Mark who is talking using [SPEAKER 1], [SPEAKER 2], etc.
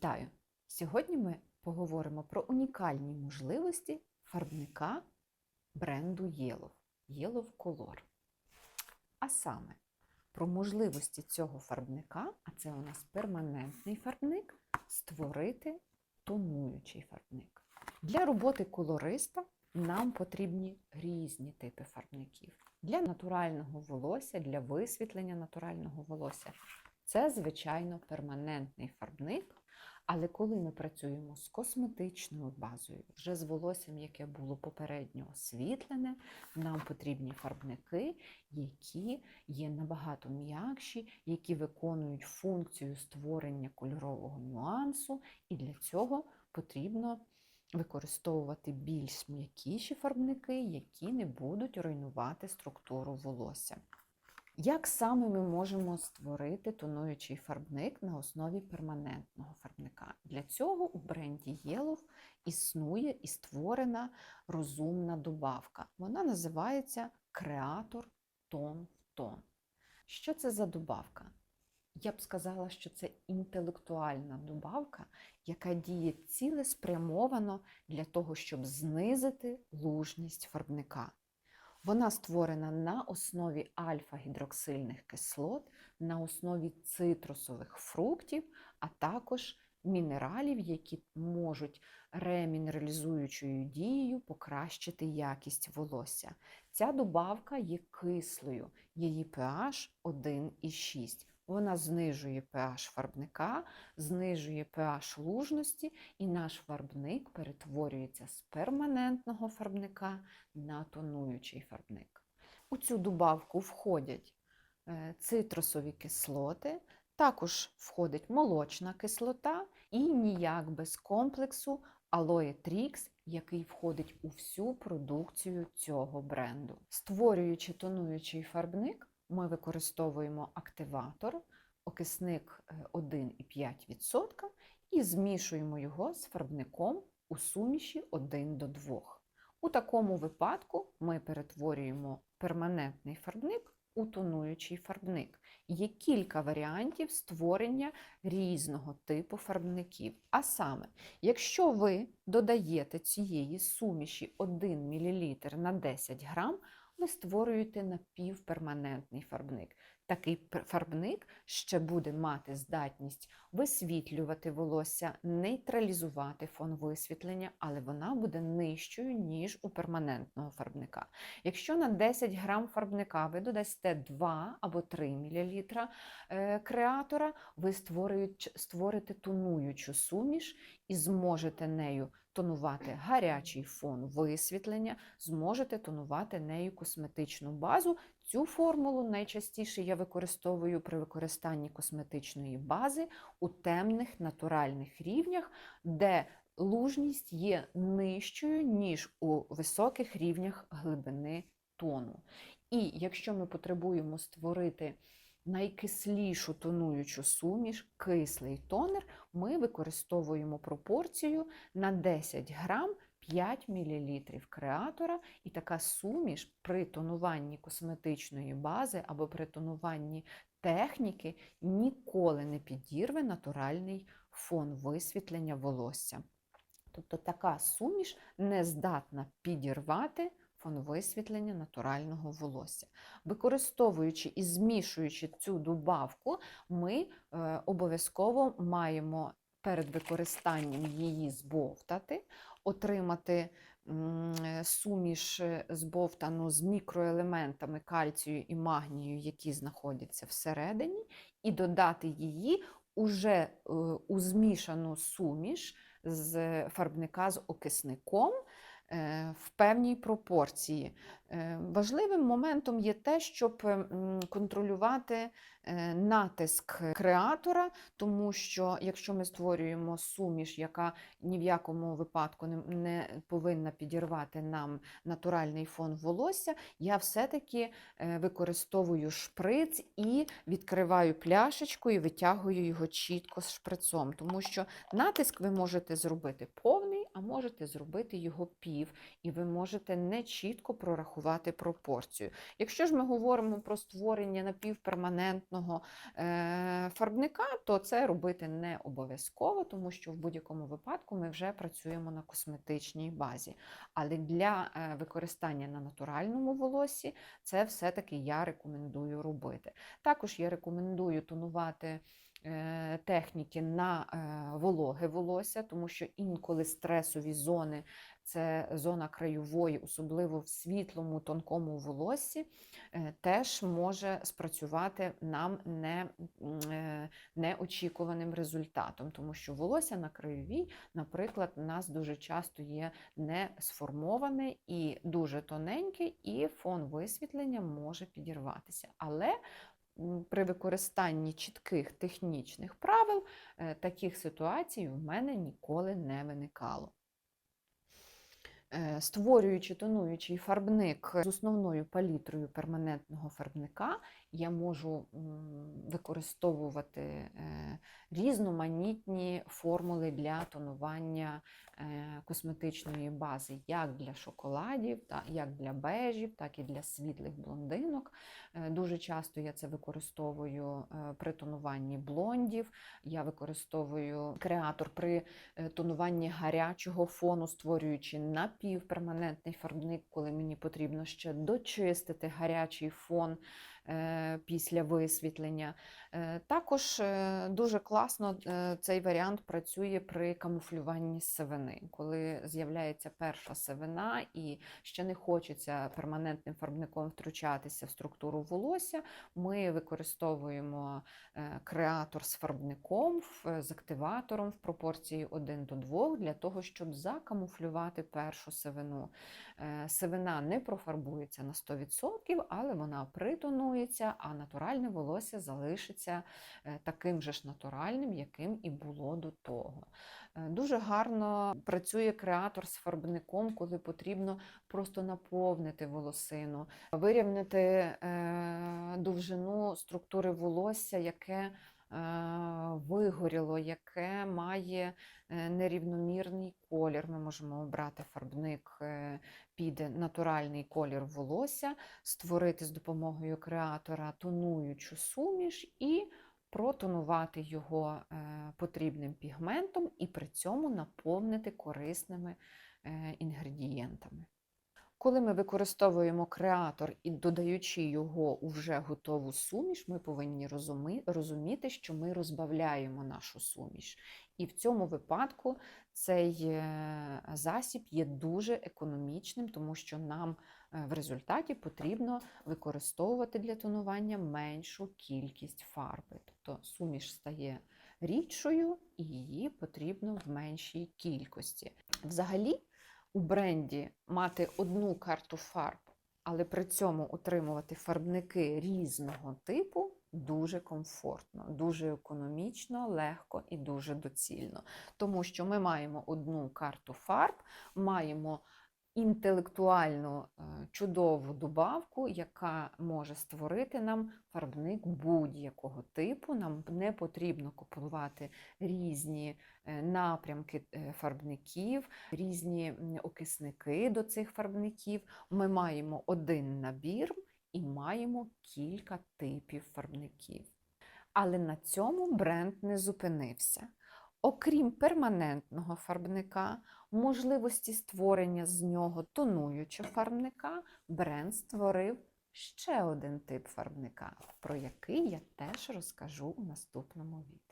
[SPEAKER 1] Вітаю! Сьогодні ми поговоримо про унікальні можливості фарбника бренду Yellow Yellow Color. А саме про можливості цього фарбника, а це у нас перманентний фарбник, створити тонуючий фарбник. Для роботи колориста нам потрібні різні типи фарбників. Для натурального волосся, для висвітлення натурального волосся це, звичайно, перманентний фарбник. Але коли ми працюємо з косметичною базою, вже з волоссям, яке було попередньо освітлене, нам потрібні фарбники, які є набагато м'якші, які виконують функцію створення кольорового нюансу, і для цього потрібно використовувати більш м'якіші фарбники, які не будуть руйнувати структуру волосся. Як саме ми можемо створити тонуючий фарбник на основі перманентного фарбника? Для цього у бренді Yellow існує і створена розумна добавка. Вона називається креатор тон в тон. Що це за добавка? Я б сказала, що це інтелектуальна добавка, яка діє цілеспрямовано для того, щоб знизити лужність фарбника. Вона створена на основі альфа-гідроксильних кислот, на основі цитрусових фруктів, а також мінералів, які можуть ремінералізуючою дією покращити якість волосся. Ця добавка є кислою, її pH 1,6. Вона знижує pH фарбника, знижує pH лужності, і наш фарбник перетворюється з перманентного фарбника на тонуючий фарбник. У цю добавку входять е, цитрусові кислоти, також входить молочна кислота і ніяк без комплексу алоє-трікс, який входить у всю продукцію цього бренду. Створюючи тонуючий фарбник, ми використовуємо активатор, окисник 1,5% і змішуємо його з фарбником у суміші 1 до 2. У такому випадку ми перетворюємо перманентний фарбник у тонуючий фарбник. Є кілька варіантів створення різного типу фарбників. А саме, якщо ви додаєте цієї суміші 1 мл на 10 грам, ви створюєте напівперманентний фарбник. Такий фарбник ще буде мати здатність висвітлювати волосся, нейтралізувати фон висвітлення, але вона буде нижчою, ніж у перманентного фарбника. Якщо на 10 грам фарбника ви додасте 2 або 3 мл креатора, ви створите тонуючу суміш і зможете нею тонувати гарячий фон висвітлення, зможете тонувати нею косметичну базу. Цю формулу найчастіше я використовую при використанні косметичної бази у темних натуральних рівнях, де лужність є нижчою, ніж у високих рівнях глибини тону. І якщо ми потребуємо створити найкислішу тонуючу суміш, кислий тонер, ми використовуємо пропорцію на 10 грам 5 мл креатора, і така суміш при тонуванні косметичної бази або при тонуванні техніки ніколи не підірве натуральний фон висвітлення волосся. Тобто така суміш не здатна підірвати фон висвітлення натурального волосся. Використовуючи і змішуючи цю добавку, ми е, обов'язково маємо перед використанням її збовтати, отримати суміш збовтану з мікроелементами кальцію і магнію, які знаходяться всередині, і додати її уже е, у змішану суміш з фарбника з окисником. Е, в певній пропорції. Е, важливим моментом є те, щоб контролювати е, натиск креатора, тому що якщо ми створюємо суміш, яка ні в якому випадку не повинна підірвати нам натуральний фон волосся, я все-таки використовую шприц і відкриваю пляшечку і витягую його чітко з шприцом, тому що натиск ви можете зробити повний, можете зробити його пів, і ви можете не чітко прорахувати пропорцію. Якщо ж ми говоримо про створення напівперманентного е, фарбника, то це робити не обов'язково, тому що в будь-якому випадку ми вже працюємо на косметичній базі. Але для е, використання на натуральному волосі це все-таки я рекомендую робити. Також я рекомендую тонувати техніки на е, вологе волосся, тому що інколи стресові зони це зона краєвої, особливо в світлому тонкому волоссі, е, теж може спрацювати нам не, е, неочікуваним результатом, тому що волосся на краєвій, наприклад, у нас дуже часто є не сформоване і дуже тоненьке, і фон висвітлення може підірватися. Але при використанні чітких технічних правил е, таких ситуацій в мене ніколи не виникало. Е, Створюючи тонуючий фарбник з основною палітрою перманентного фарбника, я можу використовувати е, різноманітні формули для тонування е, косметичної бази, як для шоколадів, як для бежів, так і для світлих блондинок. Дуже часто я це використовую при тонуванні блондів. Я використовую креатор при тонуванні гарячого фону, створюючи напівперманентний фарбник, коли мені потрібно ще дочистити гарячий фон е, після висвітлення. Е, Також е, дуже класно е, цей варіант працює при камуфлюванні сивини, коли з'являється перша сивина і ще не хочеться перманентним фарбником втручатися в структуру волосся. Ми використовуємо креатор з фарбником, з активатором в пропорції 1 до 2 для того, щоб закамуфлювати першу сивину. Сивина не профарбується на 100%, але вона притонується, а натуральне волосся залишиться е, таким же ж натуральним, яким і було до того. Е, Дуже гарно працює креатор з фарбником, коли потрібно просто наповнити волосину, вирівняти е, довжину структури волосся, яке вигоріло, яке має е, нерівномірний колір. Ми можемо обрати фарбник е, під натуральний колір волосся, створити з допомогою креатора тонуючу суміш і протонувати його е, потрібним пігментом і при цьому наповнити корисними інгредієнтами. Коли ми використовуємо креатор і додаючи його у вже готову суміш, ми повинні розуміти, що ми розбавляємо нашу суміш. І в цьому випадку цей е, засіб є дуже економічним, тому що нам е, в результаті потрібно використовувати для тонування меншу кількість фарби. Тобто суміш стає рідшою і її потрібно в меншій кількості. Взагалі, у бренді мати одну карту фарб, але при цьому отримувати фарбники різного типу дуже комфортно, дуже економічно, легко і дуже доцільно. Тому що ми маємо одну карту фарб, маємо інтелектуальну е, чудову добавку, яка може створити нам фарбник будь-якого типу. Нам не потрібно купувати різні е, напрямки е, фарбників, різні окисники до цих фарбників. Ми маємо один набір і маємо кілька типів фарбників. Але на цьому бренд не зупинився. Окрім перманентного фарбника, можливості створення з нього тонуючого фарбника, бренд створив ще один тип фарбника, про який я теж розкажу у наступному відео.